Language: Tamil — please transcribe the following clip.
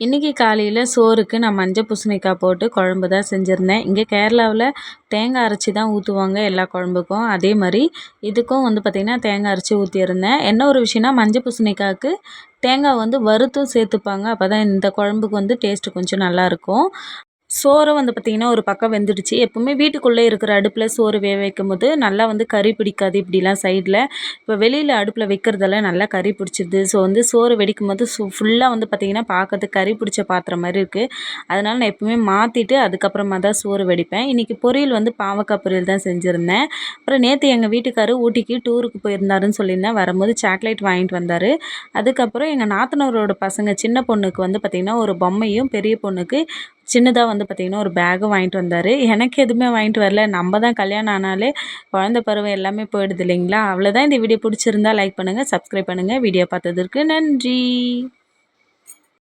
இன்றைக்கி காலையில் சோறுக்கு நான் மஞ்சள் பூசணிக்காய் போட்டு குழம்பு தான் செஞ்சுருந்தேன். இங்கே கேரளாவில் தேங்காய் அரைச்சி தான் ஊற்றுவாங்க எல்லா குழம்புக்கும். அதே மாதிரி இதுக்கும் வந்து பார்த்திங்கன்னா தேங்காய் அரைச்சி ஊற்றியிருந்தேன் என்ன ஒரு விஷயம்னா மஞ்சள் பூசணிக்காய்க்கு தேங்காய் வந்து வறுத்தும் சேர்த்துப்பாங்க. அப்போ தான் இந்த குழம்புக்கு வந்து டேஸ்ட்டு கொஞ்சம் நல்லாயிருக்கும் சோறும் வந்து பார்த்திங்கன்னா ஒரு பக்கம் வெந்துடுச்சு. எப்போவுமே வீட்டுக்குள்ளே இருக்கிற அடுப்பில் சோறு வேக வைக்கும் போது நல்லா வந்து கறி பிடிக்காது இப்படிலாம் சைடில். இப்போ வெளியில் அடுப்பில் வைக்கிறதெல்லாம் நல்லா கறி பிடிச்சிடுது ஸோ வந்து சோறு வெடிக்கும் போது சு ஃபுல்லாக வந்து பார்த்திங்கன்னா பார்க்கறதுக்கு கறி பிடிச்ச பாத்திரம் மாதிரி இருக்குது அதனால் நான் எப்போவுமே மாற்றிட்டு அதுக்கப்புறமா தான் சோறு வெடிப்பேன். இன்றைக்கி பொரியல் வந்து பாவக்காய் பொரியல் தான் செஞ்சுருந்தேன். அப்புறம் நேற்று எங்கள் வீட்டுக்காரர் ஊட்டிக்கு டூருக்கு போயிருந்தாருன்னு சொல்லியிருந்தேன். வரும்போது சாக்லேட் வாங்கிட்டு வந்தார். அதுக்கப்புறம் எங்கள் நாத்தனவரோட பசங்க சின்ன பொண்ணுக்கு வந்து பார்த்திங்கன்னா ஒரு பொம்மையும் பெரிய பொண்ணுக்கு சின்னதாக வந்து பார்த்திங்கன்னா ஒரு பேகும் வாங்கிட்டு வந்தார். எனக்கு எதுவுமே வாங்கிட்டு வரல. நம்ம தான் கல்யாணம் ஆனாலே குழந்த பருவம் எல்லாமே போயிடுது இல்லைங்களா? அவ்வளோதான் இந்த வீடியோ பிடிச்சிருந்தா லைக் பண்ணுங்கள் சப்ஸ்கிரைப் பண்ணுங்கள் வீடியோ பார்த்ததற்கு நன்றி.